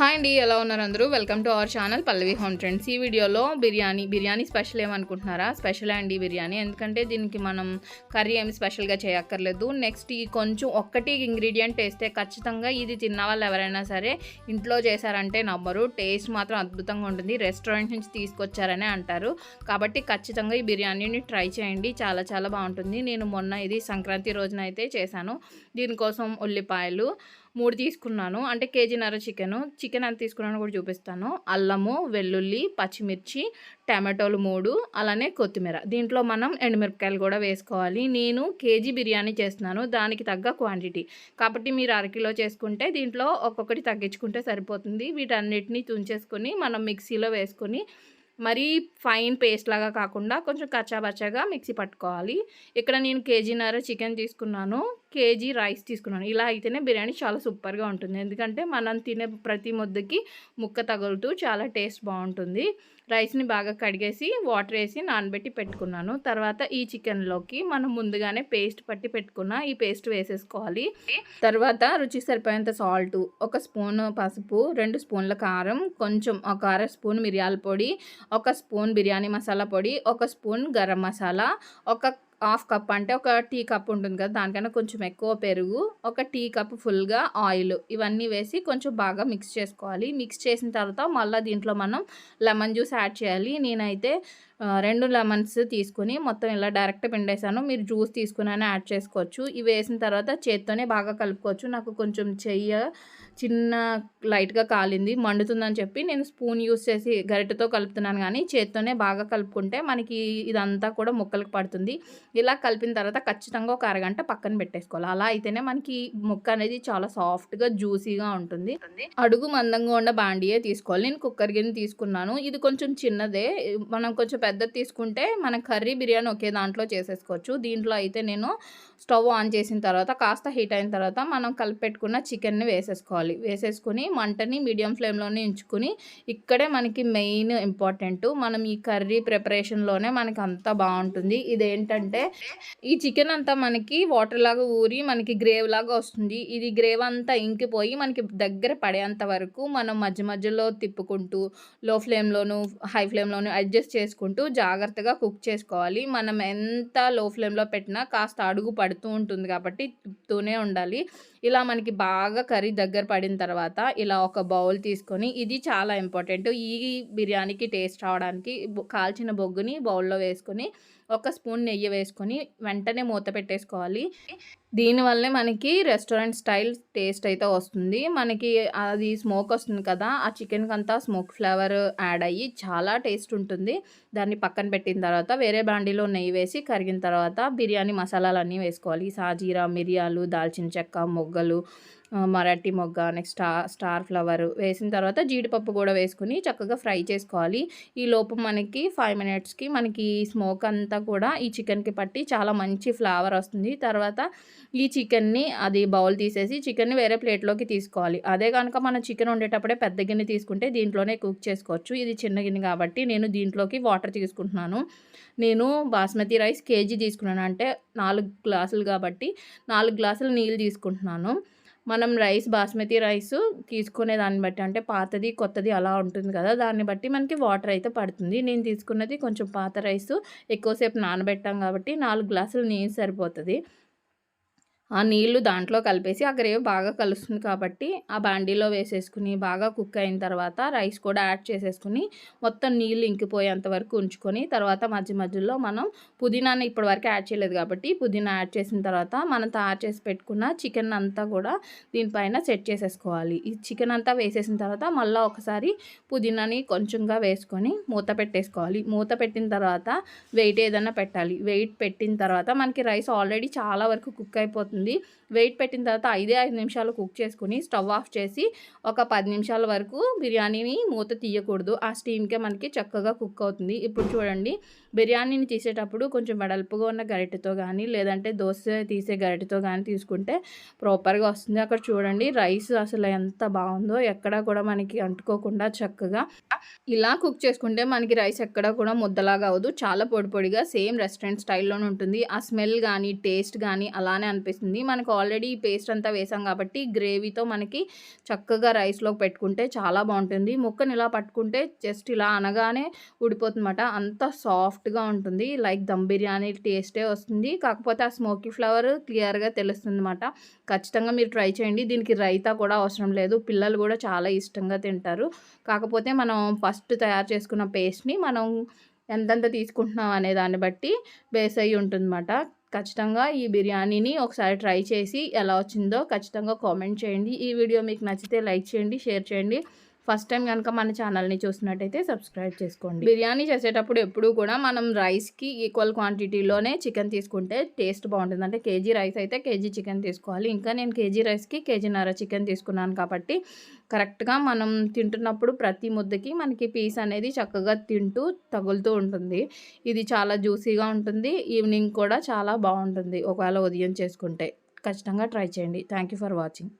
Hi అండి ఎలా ఉన్నారు అందరూ? Welcome to our channel Pallavi home trends ఈ వీడియోలో బిర్యానీ బిర్యానీ స్పెషల్ ఏమనుకుంటున్నారా? స్పెషల్ అండి బిర్యానీ. ఎందుకంటే దీనికి మనం కర్రీ ఏమి స్పెషల్గా చేయక్కర్లేదు. నెక్స్ట్ ఈ కొంచెం ఒక్కటి ఇంగ్రీడియంట్ వేస్తే ఖచ్చితంగా ఇది తిన్న వాళ్ళు ఎవరైనా సరే ఇంట్లో చేశారంటే నమ్మరు టేస్ట్ మాత్రం అద్భుతంగా ఉంటుంది. రెస్టారెంట్ నుంచి తీసుకొచ్చారనే అంటారు. కాబట్టి ఖచ్చితంగా ఈ బిర్యానీని ట్రై చేయండి. చాలా చాలా బాగుంటుంది. నేను మొన్న ఇది సంక్రాంతి రోజున అయితే చేశాను. దీనికోసం ఉల్లిపాయలు మూడు తీసుకున్నాను. అంటే కేజీన్నర చికెను. చికెన్ ఎంత తీసుకున్నాను కూడా చూపిస్తాను. అల్లము వెల్లుల్లి పచ్చిమిర్చి టమాటోలు మూడు అలానే కొత్తిమీర. దీంట్లో మనం ఎండుమిరపకాయలు కూడా వేసుకోవాలి. నేను కేజీ బిర్యానీ చేస్తున్నాను. దానికి తగ్గ క్వాంటిటీ. కాబట్టి మీరు అరకిలో చేసుకుంటే దీంట్లో ఒక్కొక్కటి తగ్గించుకుంటే సరిపోతుంది. వీటన్నిటిని తుంచేసుకొని మనం మిక్సీలో వేసుకొని మరీ ఫైన్ పేస్ట్ లాగా కాకుండా కొంచెం కచ్చాబచ్చాగా మిక్సీ పట్టుకోవాలి. ఇక్కడ నేను కేజీన్నర చికెన్ తీసుకున్నాను. కేజీ రైస్ తీసుకున్నాను. ఇలా అయితేనే బిర్యానీ చాలా సూపర్గా ఉంటుంది. ఎందుకంటే మనం తినే ప్రతి ముద్దకి ముక్క తగులుతూ చాలా టేస్ట్ బాగుంటుంది. రైస్ని బాగా కడిగేసి వాటర్ వేసి నానబెట్టి పెట్టుకున్నాను. తర్వాత ఈ చికెన్లోకి మనం ముందుగానే పేస్ట్ పట్టి పెట్టుకున్న ఈ పేస్ట్ వేసేసుకోవాలి. తర్వాత రుచి సరిపోయేంత సాల్ట్ ఒక స్పూన్ పసుపు రెండు స్పూన్ల కారం కొంచెం ఒక అర స్పూన్ మిరియాల పొడి ఒక స్పూన్ బిర్యానీ మసాలా పొడి ఒక స్పూన్ గరం మసాలా ఒక హాఫ్ కప్ అంటే ఒక టీ కప్ ఉంటుంది కదా దానికన్నా కొంచెం ఎక్కువ పెరుగు ఒక టీ కప్ ఫుల్గా ఆయిల్ ఇవన్నీ వేసి కొంచెం బాగా మిక్స్ చేసుకోవాలి. మిక్స్ చేసిన తర్వాత మళ్ళీ దీంట్లో మనం లెమన్ జ్యూస్ యాడ్ చేయాలి. నేనైతే రెండు లెమన్స్ తీసుకుని మొత్తం ఇలా డైరెక్ట్ పిండేసాను. మీరు జ్యూస్ తీసుకుని యాడ్ చేసుకోవచ్చు. ఇవి వేసిన తర్వాత చేత్తోనే బాగా కలుపుకోవచ్చు. నాకు కొంచెం చెయ్య చిన్న లైట్గా కాలింది మండుతుందని చెప్పి నేను స్పూన్ యూస్ చేసి గరిటతో కలుపుతున్నాను కానీ చేత్తోనే బాగా కలుపుకుంటే మనకి ఇదంతా కూడా ముక్కలకు పడుతుంది. ఇలా కలిపిన తర్వాత ఖచ్చితంగా ఒక అరగంట పక్కన పెట్టేసుకోవాలి. అలా అయితేనే మనకి ముక్క అనేది చాలా సాఫ్ట్గా జ్యూసీగా ఉంటుంది. అడుగు మందంగా ఉన్న బాండియే తీసుకోవాలి. నేను కుక్కర్ గిన్నె తీసుకున్నాను. ఇది కొంచెం చిన్నదే. మనం కొంచెం పెద్దది తీసుకుంటే మన కర్రీ బిర్యానీ ఒకే దాంట్లో చేసేసుకోవచ్చు. దీంట్లో అయితే నేను స్టవ్ ఆన్ చేసిన తర్వాత కాస్త హీట్ అయిన తర్వాత మనం కలిపెట్టుకున్న చికెన్ని వేసేసుకోవాలి. వేసేసుకుని మంటని మీడియం ఫ్లేమ్లోనే ఉంచుకుని ఇక్కడే మనకి మెయిన్ ఇంపార్టెంట్. మనం ఈ కర్రీ ప్రిపరేషన్లోనే మనకి అంతా బాగుంటుంది. ఇదేంటంటే ఈ చికెన్ అంతా మనకి వాటర్ లాగా ఊరి మనకి గ్రేవ్ లాగా వస్తుంది. ఇది గ్రేవ్ అంతా ఇంకిపోయి మనకి దగ్గర పడేంత వరకు మనం మధ్య మధ్యలో తిప్పుకుంటూ లో ఫ్లేమ్లోను హై ఫ్లేమ్లోను అడ్జస్ట్ చేసుకుంటూ జాగ్రత్తగా కుక్ చేసుకోవాలి. మనం ఎంత లో ఫ్లేమ్లో పెట్టినా కాస్త అడుగు పడుతూ ఉంటుంది కాబట్టి తిప్పుతూనే ఉండాలి. ఇలా మనకి బాగా కర్రీ దగ్గర పడిన తర్వాత ఇలా ఒక బౌల్ తీసుకొని ఇది చాలా ఇంపార్టెంట్. ఈ బిర్యానీకి టేస్ట్ రావడానికి కాల్చిన బొగ్గుని బౌల్లో వేసుకొని ఒక స్పూన్ నెయ్యి వేసుకొని వెంటనే మూత పెట్టేసుకోవాలి. దీనివల్లే మనకి రెస్టారెంట్ స్టైల్ టేస్ట్ అయితే వస్తుంది. మనకి అది స్మోక్ వస్తుంది కదా ఆ చికెన్కి అంతా స్మోక్ ఫ్లేవర్ యాడ్ అయ్యి చాలా టేస్ట్ ఉంటుంది. దాన్ని పక్కన పెట్టిన తర్వాత వేరే బాండీలో నెయ్యి వేసి కరిగిన తర్వాత బిర్యానీ మసాలాలు అన్నీ వేసుకోవాలి సాజీరా మిరియాలు దాల్చిన చెక్క మొగ్గలు మరాఠీ మొగ్గ నెక్స్ట్ స్టార్ స్టార్ ఫ్లవర్ వేసిన తర్వాత జీడిపప్పు కూడా వేసుకుని చక్కగా ఫ్రై చేసుకోవాలి. ఈ లోపు మనకి ఫైవ్ మినిట్స్కి మనకి స్మోక్ అంతా కూడా ఈ చికెన్కి పట్టి చాలా మంచి ఫ్లేవర్ వస్తుంది. తర్వాత ఈ చికెన్ని అది బౌల్ తీసేసి చికెన్ని వేరే ప్లేట్లోకి తీసుకోవాలి. అదే కనుక మనం చికెన్ వండేటప్పుడే పెద్ద గిన్నె తీసుకుంటే దీంట్లోనే కుక్ చేసుకోవచ్చు. ఇది చిన్న గిన్నె కాబట్టి నేను దీంట్లోకి వాటర్ తీసుకుంటున్నాను. నేను బాస్మతి రైస్ కేజీ తీసుకున్నాను. అంటే నాలుగు గ్లాసులు కాబట్టి నాలుగు గ్లాసులు నీళ్ళు తీసుకుంటున్నాను. మనం రైస్ బాస్మతి రైస్ తీసుకునే దాన్ని బట్టి అంటే పాతది కొత్తది అలా ఉంటుంది కదా. దాన్ని బట్టి మనకి వాటర్ అయితే పడుతుంది. నేను తీసుకున్నది కొంచెం పాత రైస్. ఎక్కువసేపు నానబెట్టాం కాబట్టి నాలుగు గ్లాసులు నీళ్ళు సరిపోతుంది. ఆ నీళ్ళు దాంట్లో కలిపేసి ఆ గ్రేవ్ బాగా కలుస్తుంది కాబట్టి ఆ బాండీలో వేసేసుకుని బాగా కుక్ అయిన తర్వాత రైస్ కూడా యాడ్ చేసేసుకుని మొత్తం నీళ్ళు ఇంకిపోయేంత వరకు ఉంచుకొని తర్వాత మధ్య మధ్యలో మనం పుదీనాని ఇప్పటి వరకు యాడ్ చేయలేదు కాబట్టి పుదీనా యాడ్ చేసిన తర్వాత మనం తయారు చేసి పెట్టుకున్న చికెన్ అంతా కూడా దీనిపైన సెట్ చేసేసుకోవాలి. ఈ చికెన్ అంతా వేసేసిన తర్వాత మళ్ళీ ఒకసారి పుదీనాని కొంచెంగా వేసుకొని మూత పెట్టేసుకోవాలి. మూత పెట్టిన తర్వాత వెయిట్ ఏదైనా పెట్టాలి. వెయిట్ పెట్టిన తర్వాత మనకి రైస్ ఆల్రెడీ చాలా వరకు కుక్ అయిపోతుంది. అవుతుంది. వెయిట్ పెట్టిన తర్వాత ఐదే ఐదు నిమిషాలు కుక్ చేసుకుని స్టవ్ ఆఫ్ చేసి ఒక పది నిమిషాల వరకు బిర్యానీని మూత తీయకూడదు. ఆ స్టీమ్కే మనకి చక్కగా కుక్ అవుతుంది. ఇప్పుడు చూడండి బిర్యానీని తీసేటప్పుడు కొంచెం వెడల్పుగా ఉన్న గరిటెతో కానీ లేదంటే దోశ తీసే గరిటెతో కానీ తీసుకుంటే ప్రాపర్గా వస్తుంది. అక్కడ చూడండి రైస్ అసలు ఎంత బాగుందో ఎక్కడ కూడా మనకి అంటుకోకుండా చక్కగా ఇలా కుక్ చేసుకుంటే మనకి రైస్ ఎక్కడ కూడా ముద్దలాగా అవ్వదు. చాలా పొడి పొడిగా సేమ్ రెస్టారెంట్ స్టైల్లోనే ఉంటుంది. ఆ స్మెల్ కానీ టేస్ట్ కానీ అలానే అనిపిస్తుంది. వస్తుంది. మనకు ఆల్రెడీ పేస్ట్ అంతా వేసాం కాబట్టి గ్రేవీతో మనకి చక్కగా రైస్లోకి పెట్టుకుంటే చాలా బాగుంటుంది. ముక్కని ఇలా పట్టుకుంటే జస్ట్ ఇలా అనగానే ఉడిపోతుందన్నమాట అంత సాఫ్ట్గా ఉంటుంది. లైక్ దమ్ బిర్యానీ టేస్టే వస్తుంది. కాకపోతే ఆ స్మోకీ ఫ్లేవర్ క్లియర్గా తెలుస్తుంది అనమాట ఖచ్చితంగా మీరు ట్రై చేయండి. దీనికి రైతా కూడా అవసరం లేదు. పిల్లలు కూడా చాలా ఇష్టంగా తింటారు. కాకపోతే మనం ఫస్ట్ తయారు చేసుకున్న పేస్ట్ని మనం ఎంతెంత తీసుకుంటున్నాం అనే దాన్ని బట్టి బేస్ అయ్యి ఉంటుందన్నమాట. ఖచ్చితంగా ఈ బిర్యానీని ఒకసారి ట్రై చేసి ఎలా వచ్చిందో ఖచ్చితంగా కామెంట్ చేయండి. ఈ వీడియో మీకు నచ్చితే లైక్ చేయండి షేర్ చేయండి. ఫస్ట్ టైం కనుక మన ఛానల్ని చూసినట్టయితే సబ్స్క్రైబ్ చేసుకోండి. బిర్యానీ చేసేటప్పుడు ఎప్పుడూ కూడా మనం రైస్కి ఈక్వల్ క్వాంటిటీలోనే చికెన్ తీసుకుంటే టేస్ట్ బాగుంటుంది. అంటే కేజీ రైస్ అయితే కేజీ చికెన్ తీసుకోవాలి. ఇంకా నేను కేజీ రైస్కి కేజీన్నర చికెన్ తీసుకున్నాను కాబట్టి కరెక్ట్గా మనం తింటున్నప్పుడు ప్రతి ముద్దకి మనకి పీస్ అనేది చక్కగా తింటూ తగులుతూ ఉంటుంది. ఇది చాలా జ్యూసీగా ఉంటుంది. ఈవినింగ్ కూడా చాలా బాగుంటుంది. ఒకవేళ ఉదయం చేసుకుంటే. ఖచ్చితంగా ట్రై చేయండి. Thank you for watching.